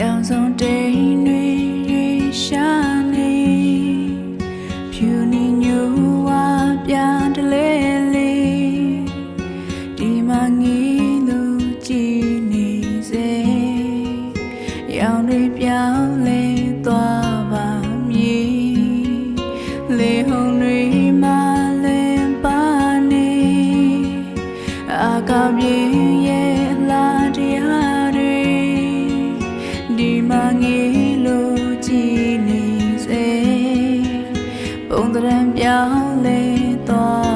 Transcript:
ရောင်စုံတိမ်တွေရေရှာနေဖြူနေညူဝါပြတလဲလေးဒီမှာငီးသူကြည်နေစေရောင်တွေပြောင်းလဲသွားပါမည်လေဟုန်တွေမှာလဲပါနေအာကပြေရဲ့ မှာငေးလို့ကြည်နေစေပုံတရံပြောင်းလဲသွားပါ